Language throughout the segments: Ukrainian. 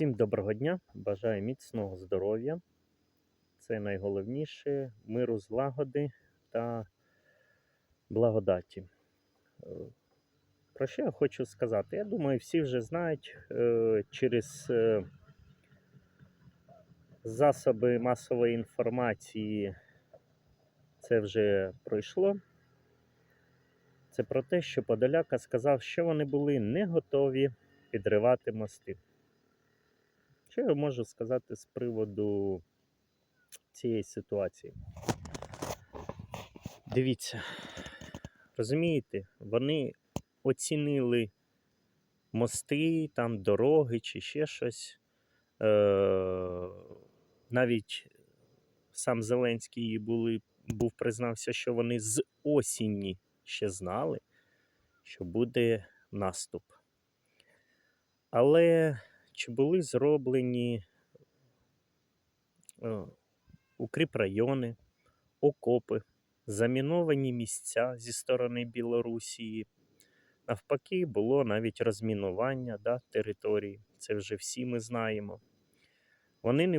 Всім доброго дня, бажаю міцного здоров'я. Це найголовніше миру, злагоди та благодаті. Е, Про що я хочу сказати? Я думаю, всі вже знають е, через е, засоби масової інформації це вже пройшло. Це про те, що Подоляка сказав, що вони були не готові підривати мости. Що я можу сказати з приводу цієї ситуації? Дивіться, розумієте, вони оцінили мости, там дороги чи ще щось. Е- навіть сам Зеленський були, був признався, що вони з осінні ще знали, що буде наступ. Але чи були зроблені е, укріпрайони, окопи, заміновані місця зі сторони Білорусі? Навпаки, було навіть розмінування да, території. Це вже всі ми знаємо. Вони не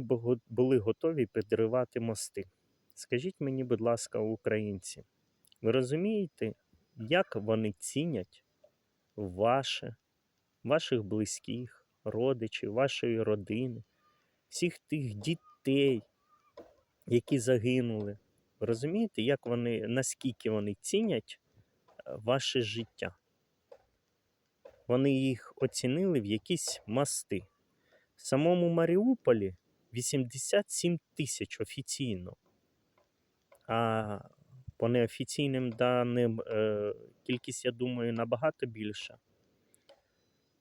були готові підривати мости. Скажіть мені, будь ласка, українці, ви розумієте, як вони цінять ваше, ваших близьких, родичів, вашої родини, всіх тих дітей, які загинули? Розумієте, як вони, наскільки вони цінять е, ваше життя? Вони їх оцінили в якісь мости. В самому Маріуполі 87 тисяч офіційно. А по неофіційним даним е, кількість, я думаю, набагато більша.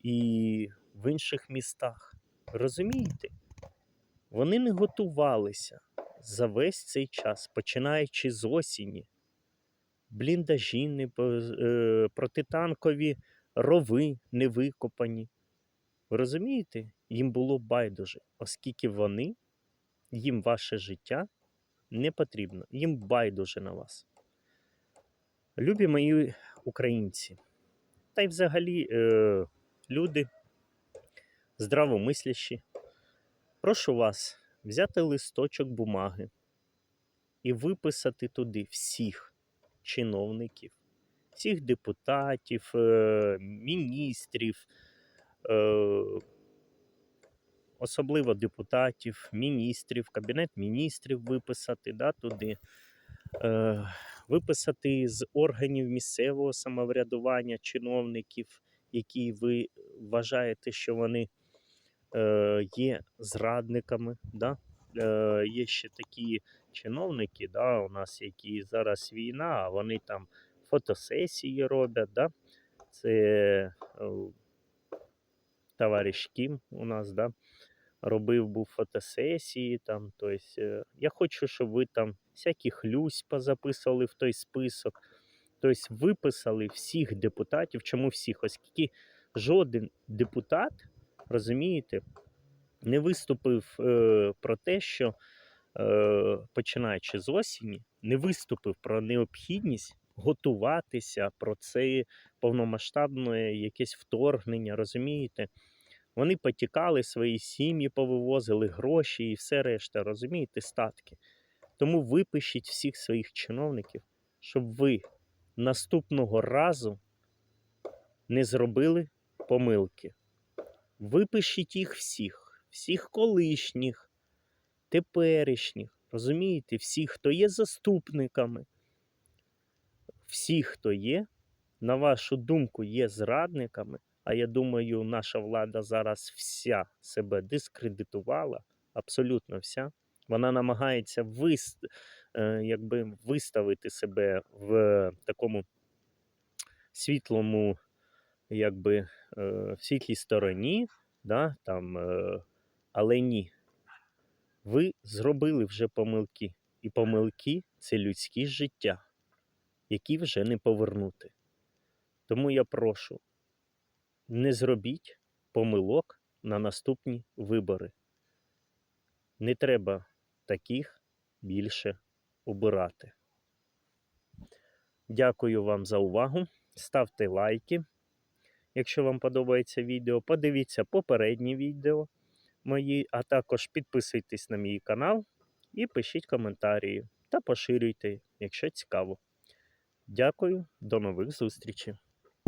І в інших містах. Розумієте? Вони не готувалися за весь цей час, починаючи з осені. Бліндажі не е, протитанкові рови не викопані. Ви розумієте? Їм було байдуже, оскільки вони, їм ваше життя не потрібно. Їм байдуже на вас. Любі мої українці, та й взагалі е, люди здравомислящі, прошу вас взяти листочок бумаги і виписати туди всіх чиновників, всіх депутатів, е, міністрів, е, особливо депутатів, міністрів, кабінет міністрів виписати да, туди, е, виписати з органів місцевого самоврядування чиновників, які ви вважаєте, що вони е, є зрадниками. Да? Е, є ще такі чиновники, да, у нас, які зараз війна, а вони там фотосесії роблять. Да? Це е, товариш Кім у нас, да, робив був фотосесії там. Тобто, я хочу, щоб ви там всяких люсь позаписували в той список. Тобто виписали всіх депутатів. Чому всіх? Оскільки жоден депутат, розумієте, не виступив е, про те, що е, починаючи з осені, не виступив про необхідність готуватися про це повномасштабне якесь вторгнення, розумієте? Вони потікали, свої сім'ї повивозили, гроші і все решта, розумієте, статки. Тому випишіть всіх своїх чиновників, щоб ви наступного разу не зробили помилки. Випишіть їх всіх, всіх колишніх, теперішніх, розумієте, всіх, хто є заступниками, всіх, хто є, на вашу думку, є зрадниками. А я думаю, наша влада зараз вся себе дискредитувала, абсолютно вся. Вона намагається вис, якби виставити себе в такому світлому, якби е, в світлій стороні, да, там, е, але ні. Ви зробили вже помилки. І помилки це людські життя, які вже не повернути. Тому я прошу, не зробіть помилок на наступні вибори. Не треба таких більше обирати. Дякую вам за увагу. Ставте лайки. Якщо вам подобається відео, подивіться попередні відео. мої, а також підписуйтесь на мій канал і пишіть коментарі та поширюйте, якщо цікаво. Дякую, до нових зустрічей!